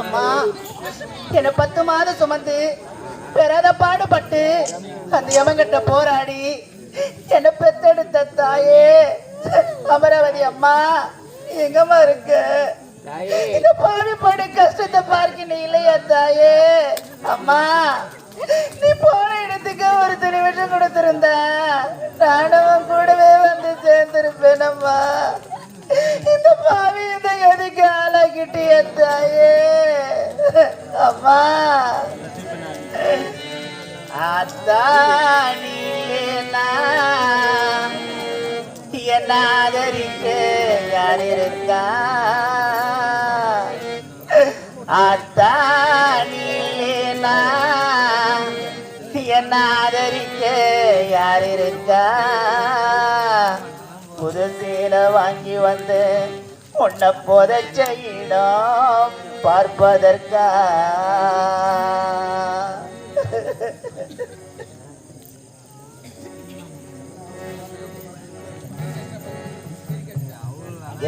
அம்மா என்ன பத்து மாதம் சுமந்து பெறாத பாடுபட்டு அந்த யமங்கிட்ட போராடி என்ன பெத்தெடுத்த தாயே. அமராவதி அம்மா எங்கம்மா இருக்க? இந்த பாவி படு கஷ்டத்தை பார்க்க நீ இல்லையா தாயே. அம்மா நீ போன இடத்துக்கு ஒரு நிமிஷம் கொடுத்திருந்த நானும் கூடவே வந்து சேர்ந்திருப்பேன் அம்மா. இந்த பாவி இந்த எதுக்கு ஆளாக்கிட்டிய தாயே. அம்மா. அத்தானி என்ன ஆதரிக்க யார் இருக்கா அத்தானி என்ன ஆதரிக்க யார் இருக்கா புது வாங்கி வந்து உன்னை புதைச்ச இடம் பார்ப்பதற்கா?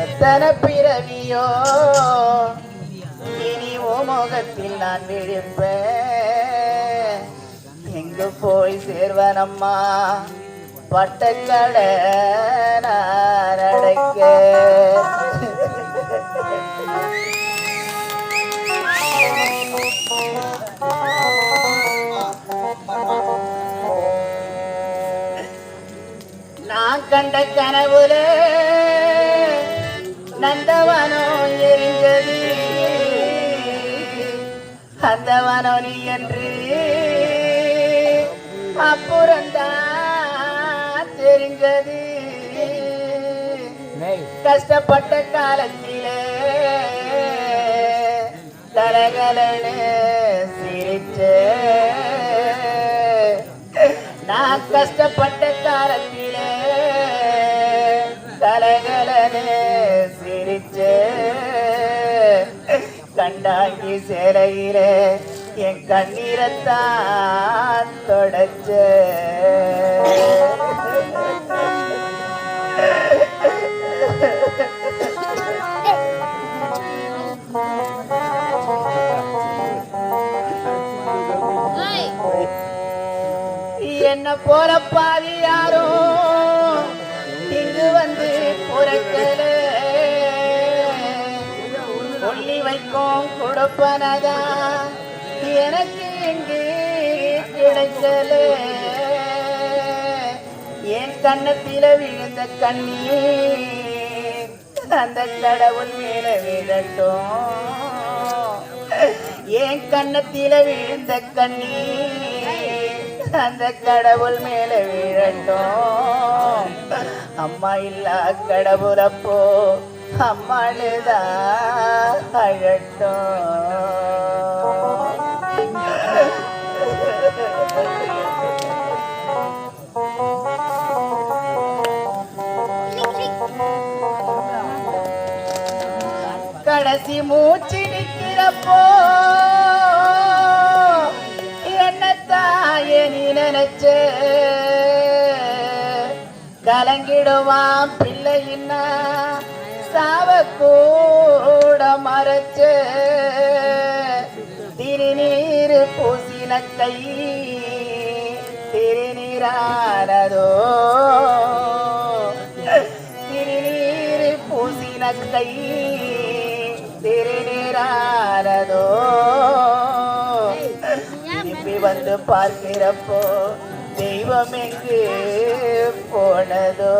எத்தனை பிறவியோ இனி ஓ முகத்தில் நான் விழிப்பேன். எங்கு போய் சேர்வனம்மா? பட்டக்கடக்க நான் கண்ட கனவுல நந்தவனம் எரிஞ்சது அந்த வனம் நீ என்று அப்புறந்தான் தெரிஞ்சது கஷ்டப்பட்ட காலத்திலே தலகலன்னு சிரிச்ச. நான் கஷ்டப்பட்ட காலத்திலே கலகலன்னு சிரிச்ச. கண்டாங்கி சேலையிலே என் கண்ணீரத்தான் தொடச்ச. என்ன யாரோ இங்கு வந்து புறக்கல. சொல்லி வைக்கும் கொடுப்பனதா? எனக்கு இங்கு கிடைக்கல. என் கண்ணத்தில விழுந்த கண்ணீர் அந்த கடவுள் மேல விழட்டும். என் கண்ணத்தில விழுந்த கண்ணீர் அந்த கடவுள் மேலே விழட்டும். அம்மா இல்லா கடவுளப்போ அம்மாளுதா அழட்டும் கடைசி மூச்சு நிற்கிறப்போ கலங்கிடுவான் பிள்ளையின்னா சாவ கூட மறைச்ச திருநீர் பூசின கை திருநீரானதோ? திருநீர் பூசின கை திருநீரானதோ? திரும்பி வந்து பார்க்கிறப்போ தெய்வம் எங்கு போனதோ?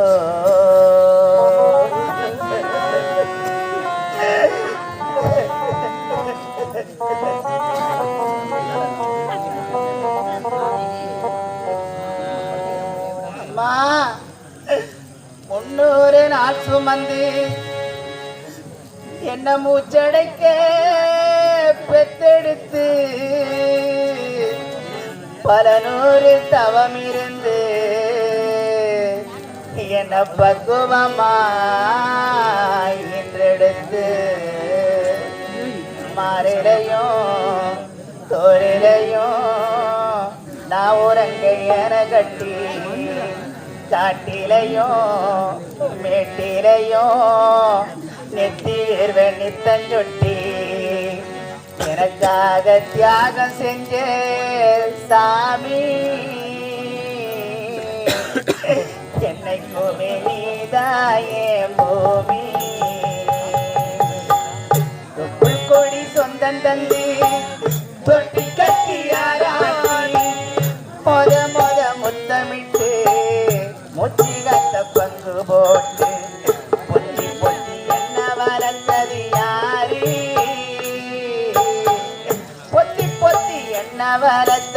அம்மா முன்னூறு நாள் சுமந்து என்ன மூச்சடைக்க பெத்தெடுத்து பல நூறு தவமிருந்து என்ன பக்குவமாய் இன்றெடுத்து மாறிலையும் தொழிலையும் நான் உறங்க என கட்டி காட்டிலையும் மேட்டிலையும் நெத்தியர்வன் நித்தஞ்சொட்டி எனக்காக தியாகம் செஞ்சே சாமி. என்னைக்குமே நீதாயே பூமி. கொடி சொந்தம் தந்து தொட்டி கட்டியாராடி மொத மொத முத்தமிட்டு முத்தி கத்த பங்கு போட்டு அவரத்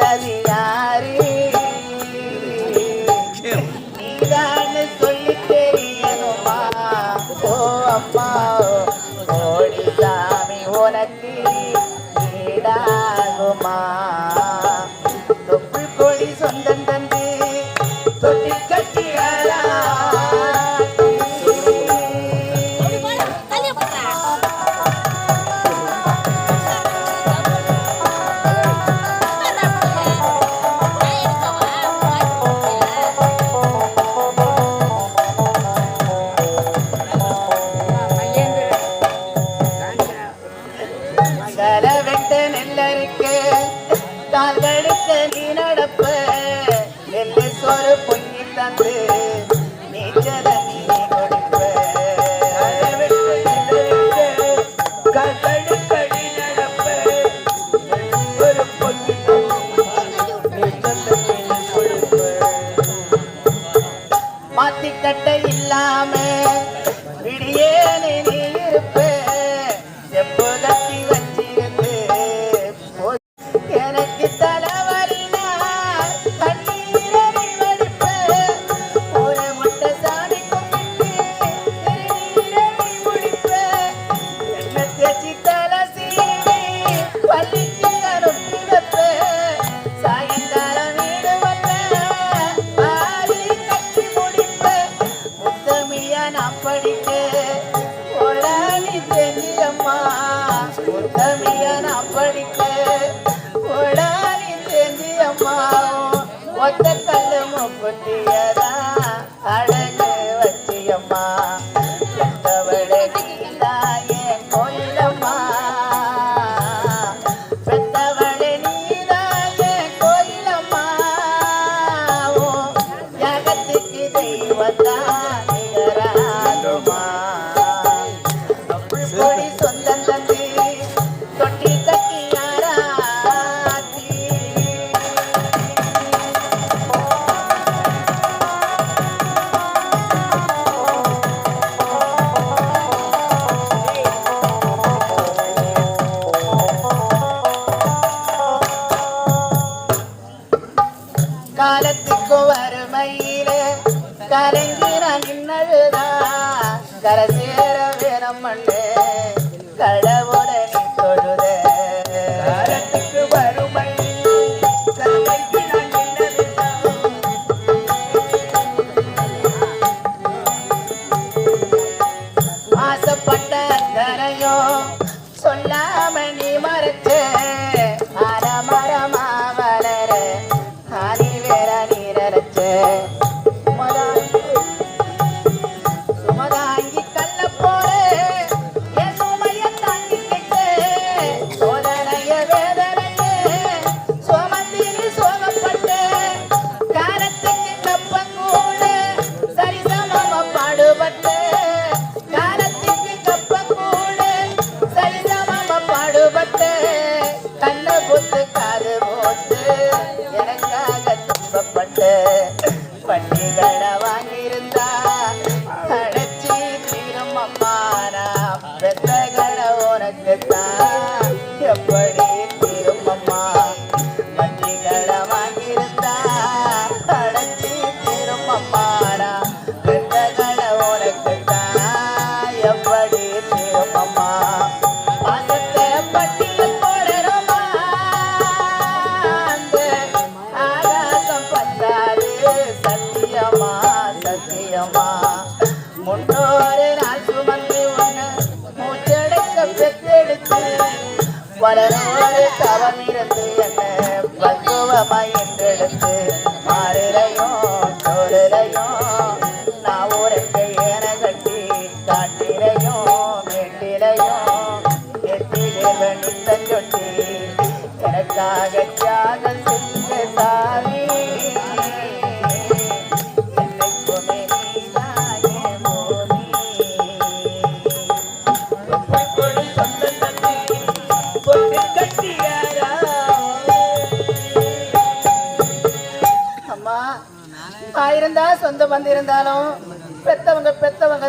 கட்ட படிக்க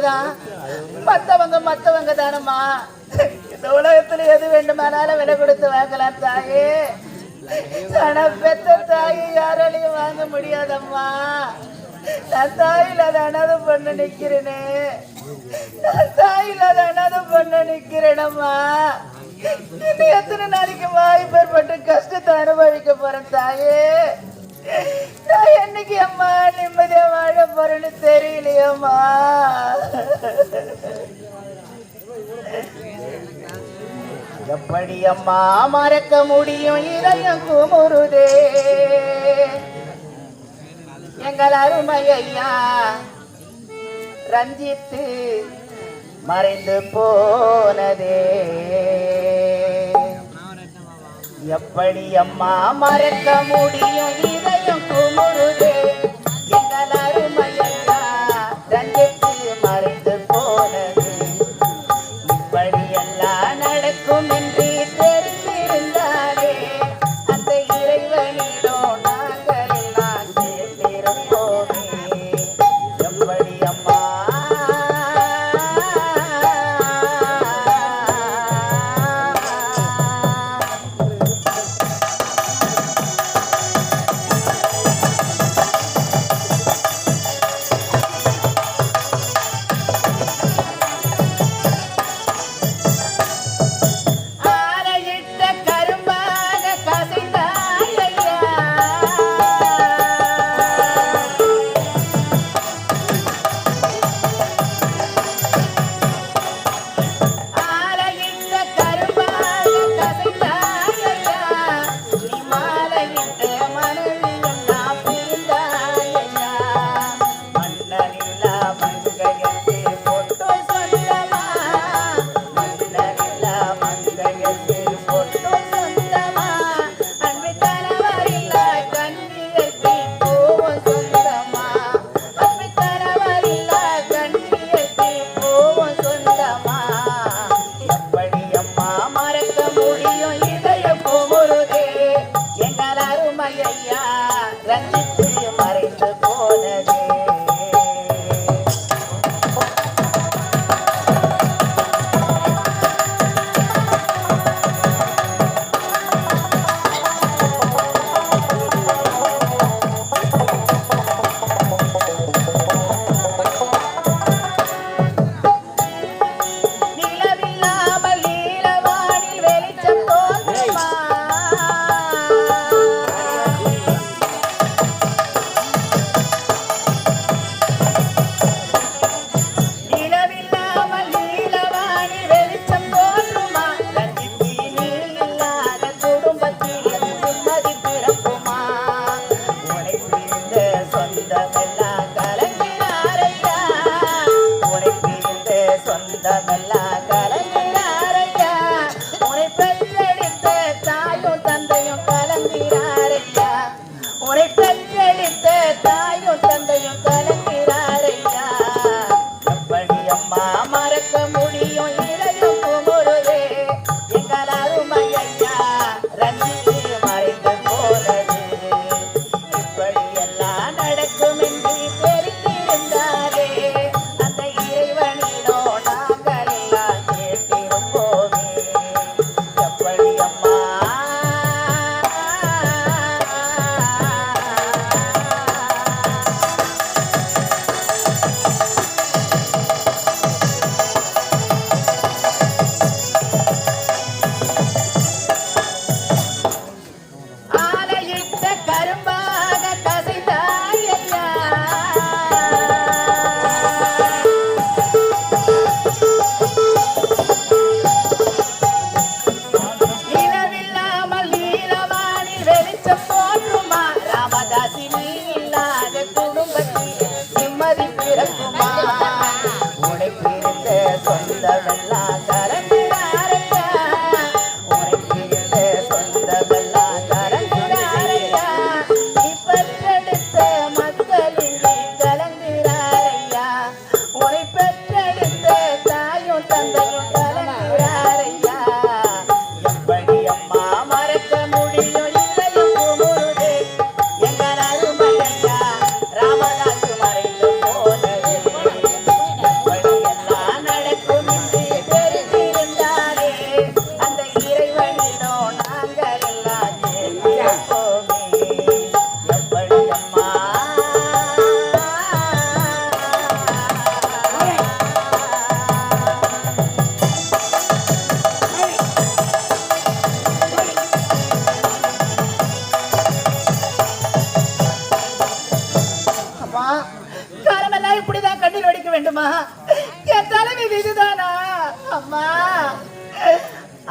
தான் மத்தவங்க மத்தவங்க தானம்மா? இந்த உலகத்துல எது வேண்டுமானாலும் விலை கொடுத்து வாங்கலாம் தாயே. ஆனா பெத்த தாயை யாராலையும் வாங்க முடியாதம்மா. நான் தாயில்லாத அனாத பொண்ணு நிக்கிறேனே. நான் தாயில அனாத பொண்ணு நிக்கிறேனம்மா. எத்தனை நாளைக்கு வாய்ப்பேற்பட்டு கஷ்டத்தை அனுபவிக்க போறேன் தாயே. நான் என்னைக்கு அம்மா நிம்மதியா வாழ போறேன்னு தெரியலையம்மா. எப்படி அம்மா மறக்க முடியும்? இதயம் குமுருதே எங்கள் அருமை ஐயா ரஞ்சித்து மறைந்து போனதே. எப்படி அம்மா மறக்க முடியும்? இதயம் Oh, oh, oh.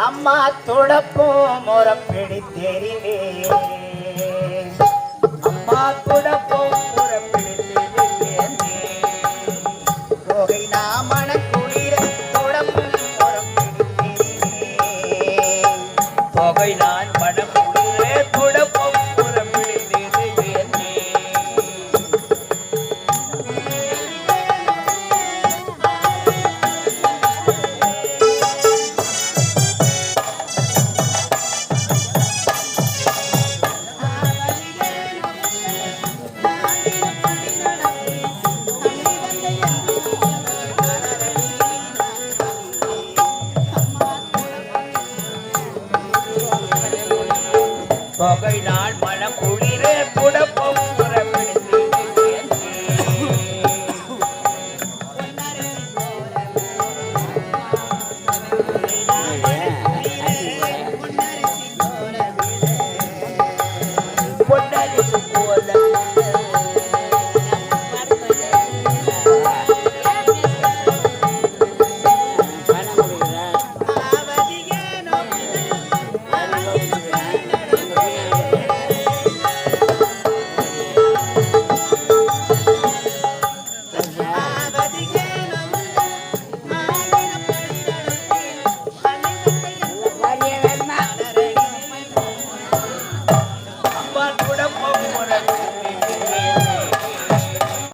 அம்மா துடப்பும் முறப்பிடி தெரிவே அம்மா துடப்போம்